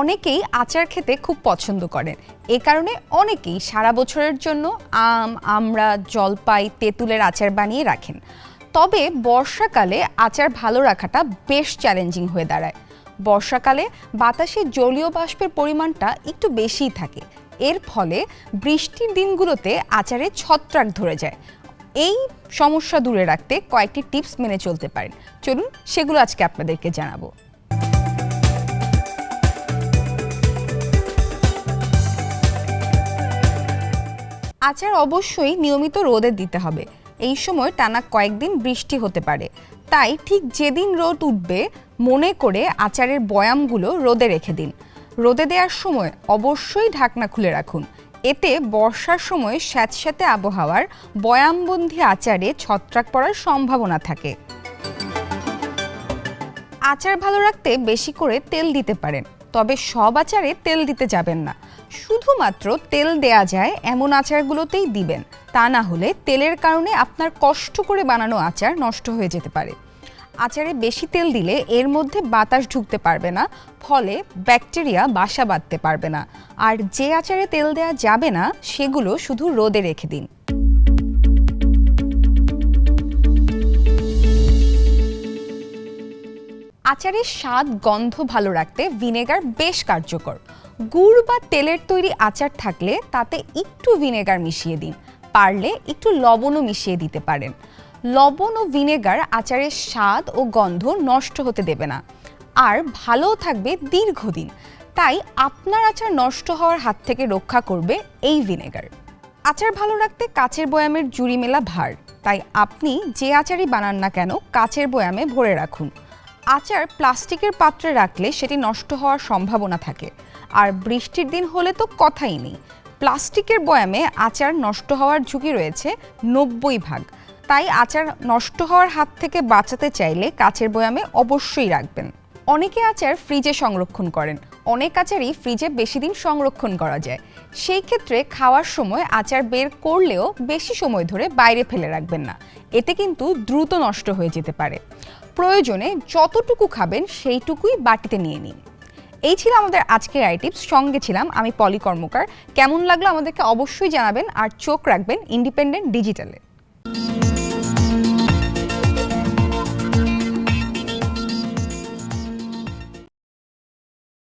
অনেকেই আচার খেতে খুব পছন্দ করেন। এ কারণে অনেকেই সারা বছরের জন্য আম, আমরা, জলপাই, তেঁতুলের আচার বানিয়ে রাখেন। তবে বর্ষাকালে আচার ভালো রাখাটা বেশ চ্যালেঞ্জিং হয়ে দাঁড়ায়। বর্ষাকালে বাতাসে জলীয় বাষ্পের পরিমাণটা একটু বেশিই থাকে। এর ফলে বৃষ্টির দিনগুলোতে আচারে ছত্রাক ধরে যায়। এই সমস্যা দূরে রাখতে কয়েকটি টিপস মেনে চলতে পারেন। চলুন সেগুলো আজকে আপনাদেরকে জানাব। আচার অবশ্যই নিয়মিত রোদে দিতে হবে। এই সময় টানা কয়েকদিন বৃষ্টি হতে পারে। তাই ঠিক যেদিন রোদ উঠবে, মনে করে আচারের বয়ামগুলো রোদে রেখে দিন। রোদে দেওয়ার সময় অবশ্যই ঢাকনা খুলে রাখুন। এতে বর্ষার সময় স্যাঁতস্যাঁতে আবহাওয়ার বয়ামবন্দি আচারে ছত্রাক পড়ার সম্ভাবনা থাকে। আচার ভালো রাখতে বেশি করে তেল দিতে পারেন। তবে সব আচারে তেল দিতে যাবেন না। শুধুমাত্র তেল দেয়া যায় এমন আচারগুলোতেই দিবেন। তা না হলে তেলের কারণে আপনার কষ্ট করে বানানো আচার নষ্ট হয়ে যেতে পারে। আচারে বেশি তেল দিলে এর মধ্যে বাতাস ঢুকতে পারবে না, ফলে ব্যাকটেরিয়া বাসা বাঁধতে পারবে না। আর যে আচারে তেল দেওয়া যাবে না, সেগুলো শুধু রোদে রেখে দিন। আচারের স্বাদ, গন্ধ ভালো রাখতে ভিনেগার বেশ কার্যকর। গুড় বা তেলের তৈরি আচার থাকলে তাতে একটু ভিনেগার মিশিয়ে দিন। পারলে একটু লবণও মিশিয়ে দিতে পারেন। লবণ ও ভিনেগার আচারের স্বাদ ও গন্ধ নষ্ট হতে দেবে না। আর ভালোও থাকবে দীর্ঘদিন। তাই আপনার আচার নষ্ট হওয়ার হাত থেকে রক্ষা করবে এই ভিনেগার। আচার ভালো রাখতে কাচের বয়ামের জুড়ি মেলা ভার। তাই আপনি যে আচারই বানান না কেন কাচের বয়ামে ভরে রাখুন। আচার প্লাস্টিকের পাত্রে রাখলে সেটি নষ্ট হওয়ার সম্ভাবনা থাকে। আর বৃষ্টির দিন হলে তো কথাই নেই। প্লাস্টিকের বয়ামে আচার নষ্ট হওয়ার ঝুঁকি রয়েছে নব্বই ভাগ। তাই আচার নষ্ট হওয়ার হাত থেকে বাঁচাতে চাইলে কাচের বয়ামে অবশ্যই রাখবেন। অনেকে আচার ফ্রিজে সংরক্ষণ করেন। অনেক আচারই ফ্রিজে বেশি দিন সংরক্ষণ করা যায়। সেই ক্ষেত্রে খাওয়ার সময় আচার বের করলেও বেশি সময় ধরে বাইরে ফেলে রাখবেন না। এতে কিন্তু দ্রুত নষ্ট হয়ে যেতে পারে। প্রয়োজনে যতটুকু খাবেন সেইটুকুই বাটিতে নিয়ে নিন। এই ছিল আমাদের আজকের আইটিপস সঙ্গে ছিলাম আমি পলি কর্মকার। কেমন লাগল আমাদেরকে অবশ্যই জানাবেন। আর চোখ রাখবেন ইন্ডিপেন্ডেন্ট ডিজিটালে।